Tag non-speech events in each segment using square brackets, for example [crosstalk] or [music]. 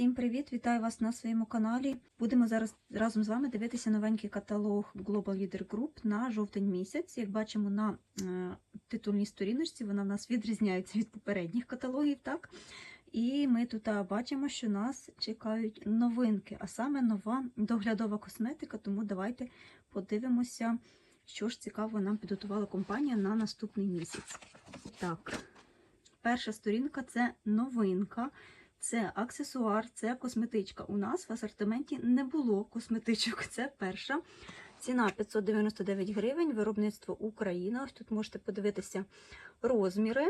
Всім привіт! Вітаю вас на своєму каналі. Будемо зараз разом з вами дивитися новенький каталог Global Leader Group на жовтень місяць. Як бачимо на е, титульній сторіночці, вона в нас відрізняється від попередніх каталогів. так? І ми тут бачимо, що нас чекають новинки, а саме нова доглядова косметика. Тому давайте подивимося, що ж цікаво нам підготувала компанія на наступний місяць. Так, перша сторінка це новинка. Це аксесуар, це косметичка. У нас в асортименті не було косметичок. [laughs] Це перша. Ціна 599 гривень, виробництво Україна. Ось тут можете подивитися розміри.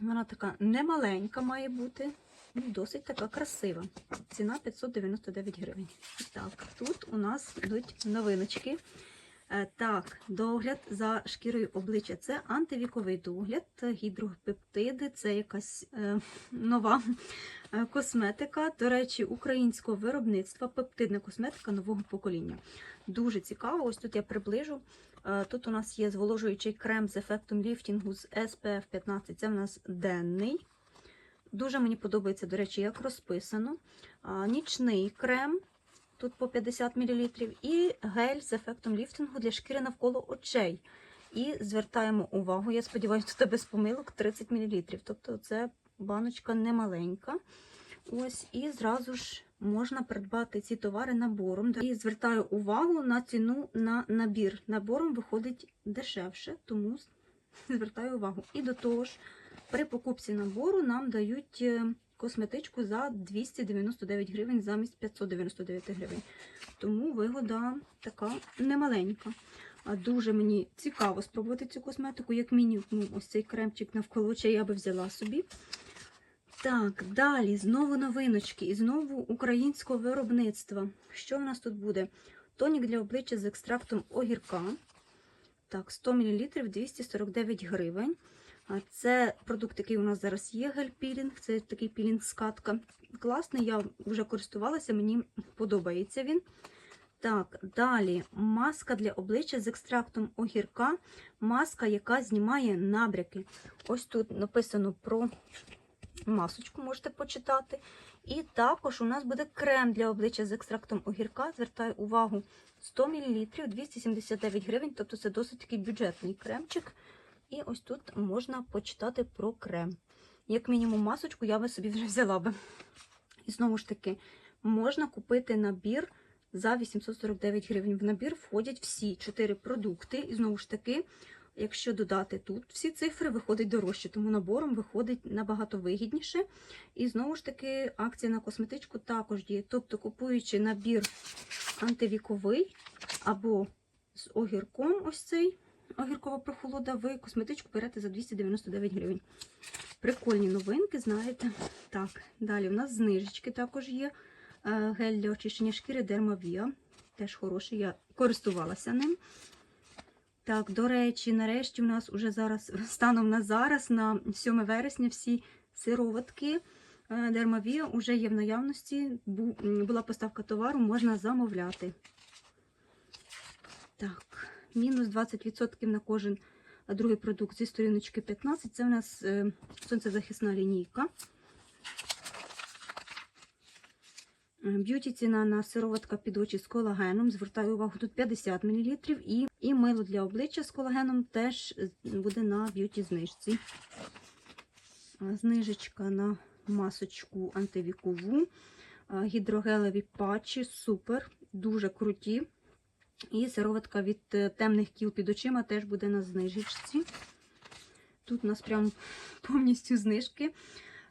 Вона така немаленька має бути, ну, досить така красива. Ціна 599 гривень. Так, тут у нас йдуть новиночки. Е, Так, догляд за шкірою обличчя це антивіковий догляд, гідропептиди, це якась е, нова е, косметика. До речі, українського виробництва, пептидна косметика нового покоління. Дуже цікаво. Ось тут я приближу. Е, Тут у нас є зволожуючий крем з ефектом ліфтінгу з SPF 15. Це в нас денний. Дуже мені подобається, до речі, як розписано. Нічний крем. Тут по 50 мл, і гель з ефектом ліфтингу для шкіри навколо очей. І звертаємо увагу, я сподіваюся, тут без помилок 30 мл. Тобто це баночка немаленька. Ось, і зразу ж можна придбати ці товари набором. І звертаю увагу на ціну на набір. Набором виходить дешевше, тому [laughs] звертаю увагу. І до того ж, при покупці набору нам дають. Косметичку за 299 гривень замість 599 гривень. Тому вигода така немаленька. А Дуже мені цікаво спробувати цю косметику, як мінімум, ось цей кремчик навколо очей я би взяла собі. Так, далі знову новиночки і знову українського виробництва. Що в нас тут буде? Тонік для обличчя з екстрактом огірка. Так, 100 мл 249 гривень. Це продукт, який у нас зараз є, гель-пілінг, це такий пілінг-скатка. Класний, я вже користувалася, мені подобається він. Так, далі маска для обличчя з екстрактом огірка. Маска, яка знімає набряки. Ось тут написано про масочку, можете почитати. І також у нас буде крем для обличчя з екстрактом огірка. Звертаю увагу 100 мл 279 гривень, тобто це досить такий бюджетний кремчик. І ось тут можна почитати про крем. Як мінімум, масочку я би собі вже взяла би. І знову ж таки, можна купити набір за 849 гривень. В набір входять всі 4 продукти. І знову ж таки, якщо додати тут всі цифри, виходить дорожче, тому набором виходить набагато вигідніше. І знову ж таки, акція на косметичку також є. Тобто, купуючи набір антивіковий або з огірком, ось цей огіркова прохолода, ви косметичку берете за 299 гривень. Прикольні новинки, знаєте. Так, далі у нас знижечки також є. Е, Гель для очищення шкіри Dermavia. Теж хороший, я користувалася ним. Так, до речі, нарешті у нас уже зараз, станом на зараз, на 7 вересня, всі сироватки Dermavia вже є в наявності. Була поставка товару, можна замовляти. Так, мінус 20% на кожен другий продукт зі сторіночки 15. Це у нас е, сонцезахисна лінійка. Е, Б'юті ціна на сироватка під очі з колагеном. Звертаю увагу, тут 50 мл. І, і мило для обличчя з колагеном теж е, буде на б'юті знижці. Е, Знижечка на масочку антивікову. Е, Гідрогелеві патчі, супер, дуже круті. І сироватка від е, темних кіл під очима теж буде на знижечці. Тут у нас прям [laughs] повністю знижки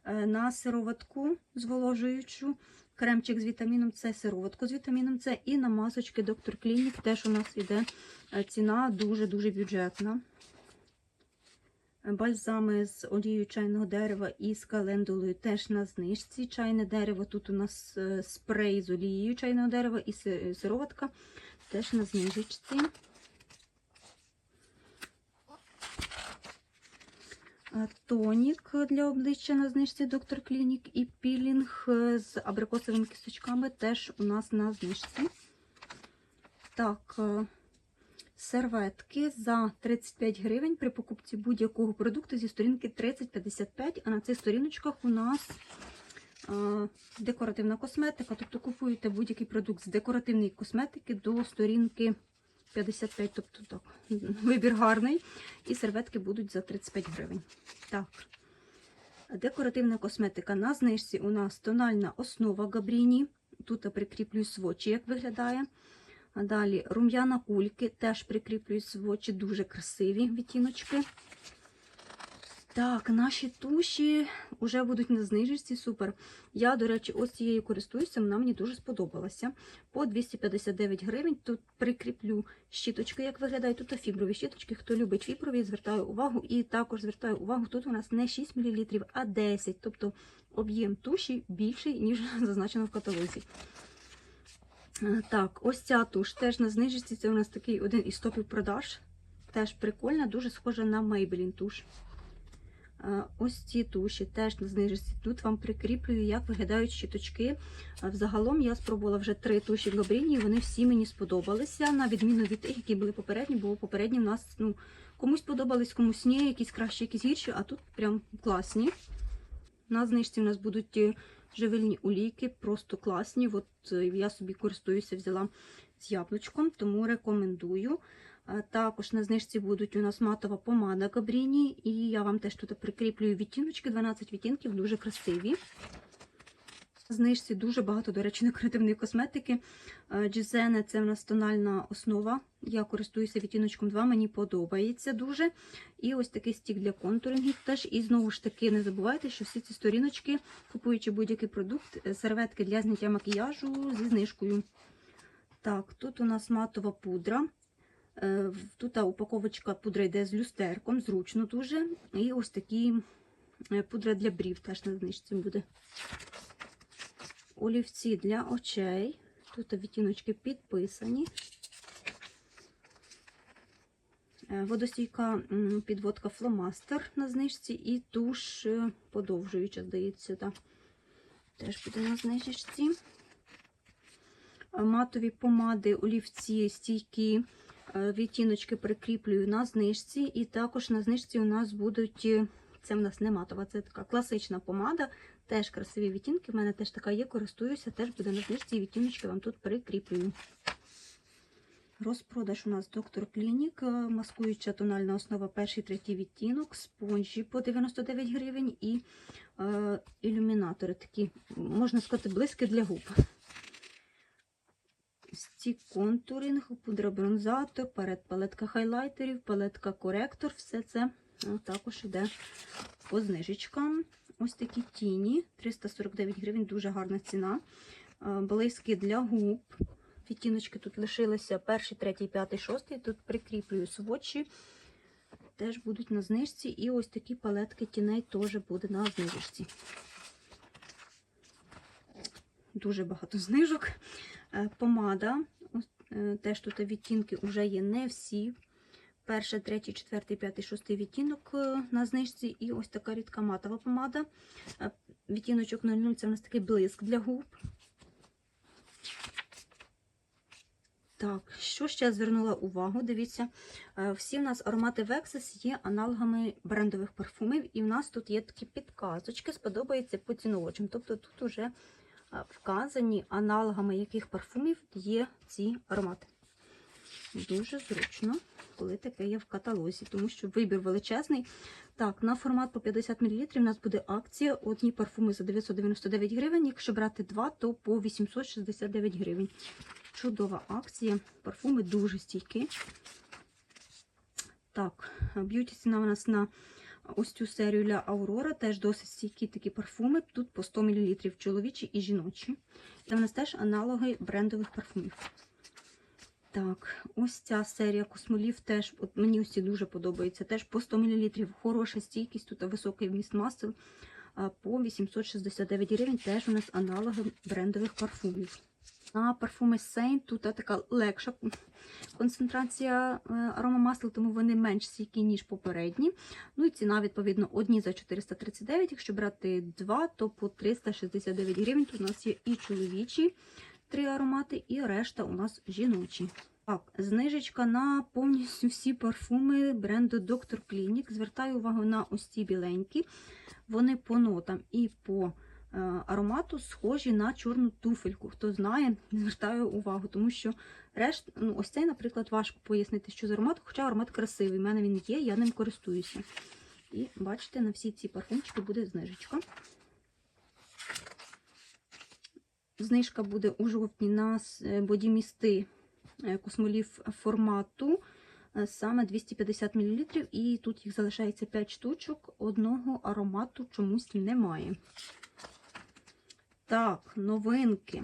Е, на сироватку зволожуючу. Кремчик з вітаміном С, сироватку з вітаміном С і на масочки Доктор Клінік. Теж у нас іде е, ціна дуже-дуже бюджетна. Бальзами з олією чайного дерева і з календулою теж на знижці. Чайне дерево. Тут у нас е, спрей з олією чайного дерева і сироватка теж на знижечці. Тонік для обличчя на знижці Доктор Клінік і пілінг е, з абрикосовими кісточками теж у нас на знижці. Так, е, серветки за 35 гривень при покупці будь-якого продукту зі сторінки 3055, а на цих сторіночках у нас е, декоративна косметика, тобто купуєте будь-який продукт з декоративної косметики до сторінки 55, тобто так, вибір гарний. І серветки будуть за 35 гривень. Так. Декоративна косметика на знижці у нас тональна основа Габріні. Тут прикріплюю свочі, як виглядає. Далі рум'яна кульки, теж прикріплюю свочі, дуже красиві відтіночки. Так, наші туші вже будуть на знижці, супер. Я, до речі, ось цією користуюся, вона мені дуже сподобалася. По 259 гривень. Тут прикріплю щіточки, як виглядають. Тут фіброві щіточки. Хто любить фіброві, звертаю увагу. І також звертаю увагу, тут у нас не 6 мл, а 10 Тобто об'єм туші більший, ніж [laughs] зазначено в каталозі. Е, Так, ось ця туш теж на знижці. Це у нас такий один із топів продаж. Теж прикольна, дуже схожа на Maybelline туш. Е, Ось ці туші теж на знижці. Тут вам прикріплюю, як виглядають щіточки. Е, Взагалом я спробувала вже три туші Габріні, і вони всі мені сподобалися, на відміну від тих, які були попередні, бо попередні в нас ну, комусь подобались, комусь ні, якісь кращі, якісь гірші, а тут прям класні. На знижці у нас будуть живильні олійки, просто класні. От е, я собі користуюся, взяла з яблучком, тому рекомендую. Також на знижці будуть у нас матова помада Габріні, і я вам теж тут прикріплюю відтіночки, 12 відтінків, дуже красиві. Знижці дуже багато, до речі, декоративної косметики. Джізене це в нас тональна основа. Я користуюся відтіночком 2, мені подобається дуже. І ось такий стік для контурингів теж. І знову ж таки, не забувайте, що всі ці сторіночки, купуючи будь-який продукт, е, серветки для зняття макіяжу зі знижкою. Так, тут у нас матова пудра. Е, Тут упаковочка пудри йде з люстерком, зручно дуже. І ось такі е, пудра для брів теж на знижці буде. Олівці для очей. Тут відтіночки підписані. Е, Водостійка підводка фломастер на знижці і туш е, подовжуюча, здається, так. Теж буде на знижці. Е, Матові помади, олівці, стійкі, відтіночки прикріплюю на знижці. І також на знижці у нас будуть, це в нас не матова, це така класична помада. Теж красиві відтінки. В мене теж така є, користуюся, теж буде на знижці, і відтіночки вам тут прикріплюю. Розпродаж у нас доктор Клінік, е, маскуюча тональна основа перший третій відтінок, спонжі по 99 гривень і е, ілюмінатори такі, можна сказати, близькі для губ. Стік контуринг, пудра бронзатор, перед палетка хайлайтерів, палетка коректор, все це також йде по знижечкам. Ось такі тіні, 349 гривень, дуже гарна ціна. Е, Блиски для губ. Відтіночки тут лишилися перший, третій, п'ятий, шостий. Тут прикріплюю сводчі. Теж будуть на знижці. І ось такі палетки тіней теж буде на знижці. Дуже багато знижок. Е, Помада. Е, Теж тут відтінки вже є не всі. Перший, третій, четвертий, п'ятий, шостий відтінок е, на знижці. І ось така рідка матова помада. Е, Відтіночок 00 це в нас такий блиск для губ. Так, що ще звернула увагу? Дивіться, е, всі в нас аромати Vexes є аналогами брендових парфумів, і в нас тут є такі підказочки, сподобається поціновувачам. Тобто тут вже е, вказані аналогами яких парфумів є ці аромати. Дуже зручно, коли таке є в каталозі, тому що вибір величезний. Так, на формат по 50 мл у нас буде акція. Одні парфуми за 999 гривень. Якщо брати два, то по 869 гривень. Чудова акція. Парфуми дуже стійкі. Так, б'юті ціна у нас на ось цю серію для Aurora. Теж досить стійкі такі парфуми. Тут по 100 мл чоловічі і жіночі. Це в нас теж аналоги брендових парфумів. Так, ось ця серія космолів теж, от мені ці дуже подобається. Теж по 100 мл. Хороша стійкість, тут високий вміст масел. По 869 гривень теж у нас аналоги брендових парфумів. На парфуми Saint тут така легша концентрація е, аромамасел, тому вони менш стійкі, ніж попередні. Ну і ціна, відповідно, одні за 439, якщо брати два, то по 369 гривень. Тут у нас є і чоловічі три аромати, і решта у нас жіночі. Так, знижечка на повністю всі парфуми бренду Dr. Clinic. Звертаю увагу на ось ці біленькі. Вони по нотам і по е, аромату схожі на чорну туфельку. Хто знає, [laughs] звертаю увагу, тому що решт, ну, ось цей, наприклад, важко пояснити, що за аромат, хоча аромат красивий. У мене він є, я ним користуюся. І бачите, на всі ці парфумчики буде знижечка. Знижка буде у жовтні на бодімісти е, космолів формату е, саме 250 мл, і тут їх залишається 5 штучок, одного аромату чомусь немає. Так, новинки.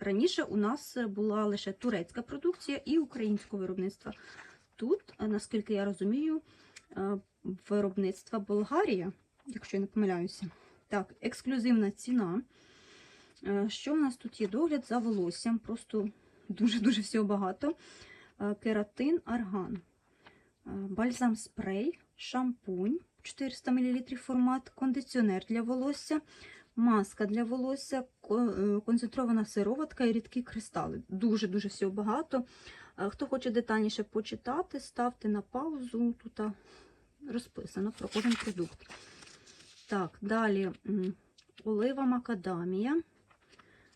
Раніше у нас була лише турецька продукція і українського виробництва. Тут, е, наскільки я розумію, е, виробництва Болгарія, якщо я не помиляюся. Так, ексклюзивна ціна. Е, Що в нас тут є? Догляд за волоссям. Просто дуже-дуже всього багато. Е, Кератин, арган, Е, бальзам спрей, шампунь 400 мл формат, кондиціонер для волосся, маска для волосся, концентрована сироватка і рідкі кристали. Дуже-дуже всього багато. Хто хоче детальніше почитати, ставте на паузу. Тут розписано про кожен продукт. Так, далі олива макадамія.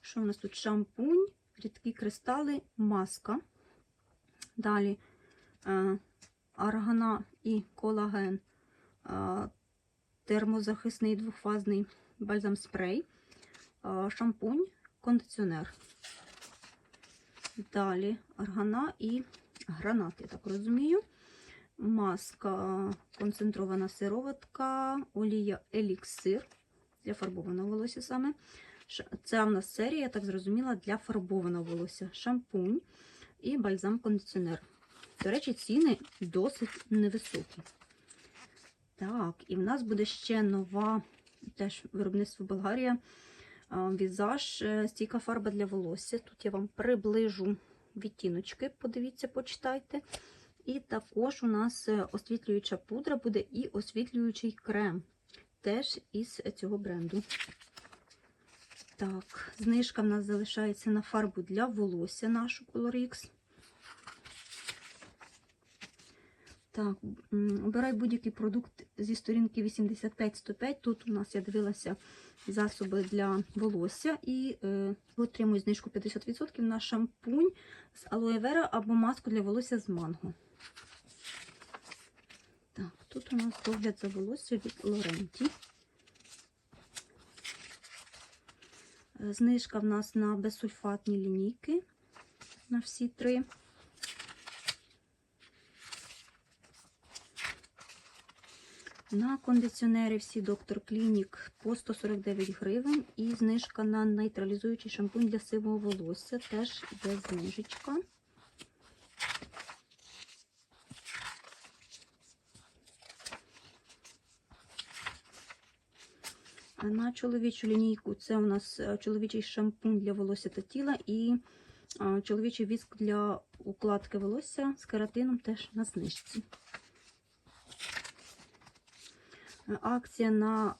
Що у нас тут? Шампунь, рідкі кристали, маска. Далі е, аргана і колаген, е, термозахисний двохфазний бальзам спрей, е, шампунь, кондиціонер. Далі аргана і гранат, я так розумію. Маска, концентрована сироватка, олія еліксир для фарбованого волосся саме. Це в нас серія, я так зрозуміла, для фарбованого волосся. Шампунь і бальзам-кондиціонер. До речі, ціни досить невисокі. Так, і в нас буде ще нова, теж виробництво Болгарія. Візаж, е, стійка фарба для волосся. Тут я вам приближу відтіночки, подивіться, почитайте. І також у нас е, освітлююча пудра буде і освітлюючий крем. Теж із цього бренду. Так, знижка в нас залишається на фарбу для волосся нашу Color-X. Так, обирай будь-який продукт зі сторінки 85-105. Тут у нас я дивилася засоби для волосся і е, отримую знижку 50% на шампунь з алоe вера або маску для волосся з манго. Так, тут у нас догляд за волосся від Лоренті. Знижка в нас на безсульфатні лінійки на всі три. На кондиціонери всі доктор Клінік по 149 гривень і знижка на нейтралізуючий шампунь для сивого волосся теж йде знижечка. На чоловічу лінійку це у нас е, чоловічий шампунь для волосся та тіла і е, чоловічий віск для укладки волосся з кератином теж на знижці. Е, Акція на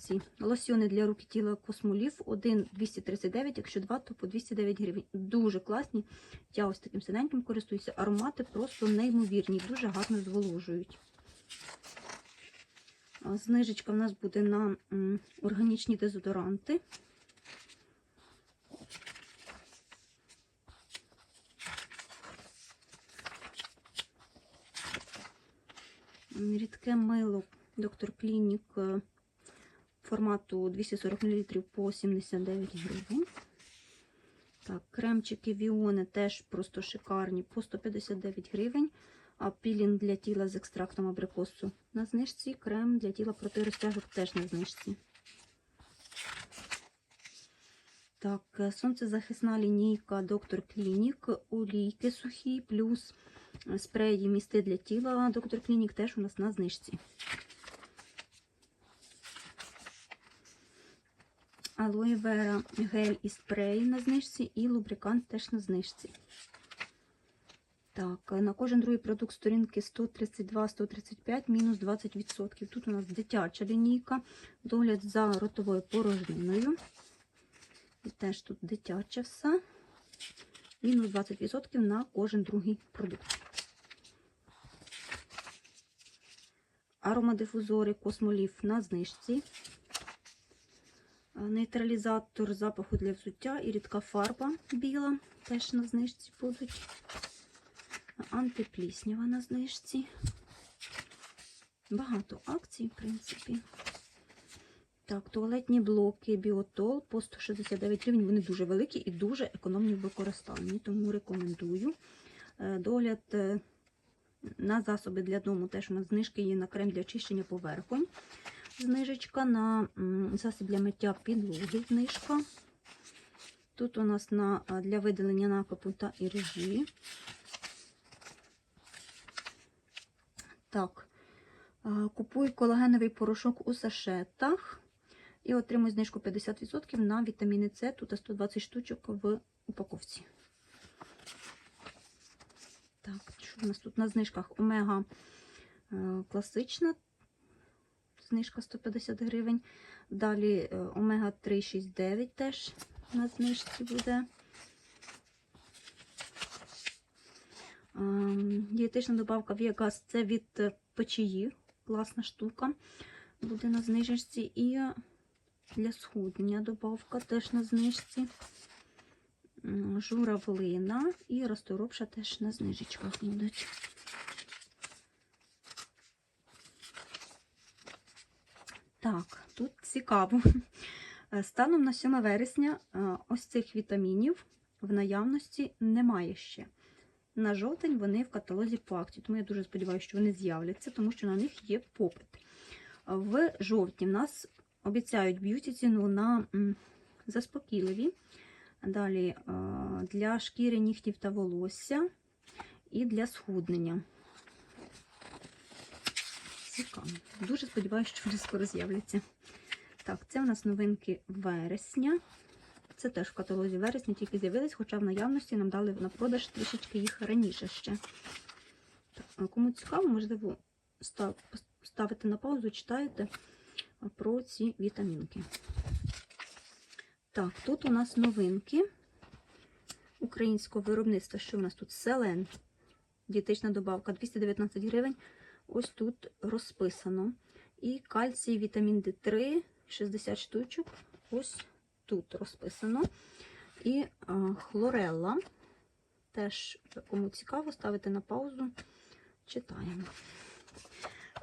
ці лосьони для рук і тіла космолів 1 239, якщо 2, то по 209 гривень. Дуже класні. Я ось таким синеньким користуюся. Аромати просто неймовірні, дуже гарно зволожують. Знижечка в нас буде на органічні дезодоранти. Рідке мило доктор Клінік е, формату 240 мл по 79 гривень. Так, кремчики Віони теж просто шикарні по 159 гривень. Пілінг для тіла з екстрактом абрикосу на знижці. Крем для тіла проти розтяжок теж на знижці. Так, е, сонцезахисна лінійка Доктор Клінік, олійки сухі, плюс е, спреї місти для тіла Доктор Клінік теж у нас на знижці. Алоe вера гель і спрей на знижці, і лубрикант теж на знижці. Так, на кожен другий продукт сторінки 132-135 мінус 20%. Тут у нас дитяча лінійка, догляд за ротовою порожниною. І теж тут дитяче все. Мінус 20% на кожен другий продукт. Аромадифузори космолів на знижці. Е, Нейтралізатор запаху для взуття і рідка фарба біла. Теж на знижці будуть. Антипліснява на знижці. Багато акцій, в принципі. Так, туалетні блоки Біотол по 169 гривень. Вони дуже великі і дуже економні в використанні, тому рекомендую. Е, Догляд е, на засоби для дому теж у нас знижки є на крем для очищення поверхонь. Знижечка на м, засіб для миття підлоги. Знижка. Тут у нас на, для видалення накопу та іржі. Так. Купуй колагеновий порошок у сашетах і отримуй знижку 50% на вітаміни С. Тут 120 штучок в упаковці. Так, що в нас тут на знижках? Омега е, класична, знижка 150 гривень. Далі е, омега 369 теж на знижці буде. Дієтична добавка Віагаз це від е, печії. Класна штука. Буде на знижці. І для схуднення добавка теж на знижці. Журавлина і розторопша теж на знижечках будуть. Так, тут цікаво. Е, Станом на 7 вересня е, ось цих вітамінів в наявності немає ще. На жовтень вони в каталозі по акції, тому я дуже сподіваюся, що вони з'являться, тому що на них є попит. В жовтні в нас обіцяють б'юті ціну на заспокійливі. Далі для шкіри нігтів та волосся і для схуднення. Цікаво. Дуже сподіваюся, що вони скоро з'являться. Так, це у нас новинки вересня. Це теж в каталозі вересня тільки з'явились, хоча в наявності нам дали на продаж трішечки їх раніше ще. Так, кому цікаво, можливо, став, ставити на паузу, читаєте про ці вітамінки. Так, тут у нас новинки українського виробництва. Що у нас тут? Селен. Дієтична добавка 219 гривень. Ось тут розписано. І кальцій, вітамін D3, 60 штучок. Ось тут розписано. І хлорелла. Теж, кому цікаво, ставити на паузу, читаємо.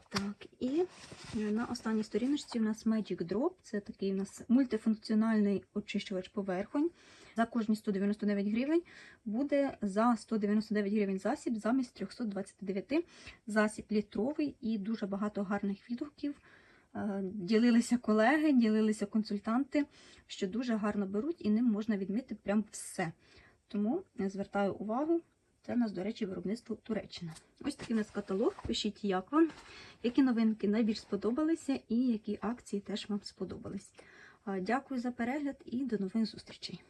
Так, і на останній сторіночці у нас Magic Drop. Це такий у нас мультифункціональний очищувач поверхонь. За кожні 199 гривень буде за 199 гривень засіб замість 329 засіб літровий і дуже багато гарних відгуків. Е, Ділилися колеги, ділилися консультанти, що дуже гарно беруть і ним можна відмити прям все. Тому звертаю увагу. Це у нас, до речі, виробництво Туреччина. Ось такий у нас каталог. Пишіть, як вам, які новинки найбільш сподобалися і які акції теж вам сподобались. Дякую за перегляд і до нових зустрічей!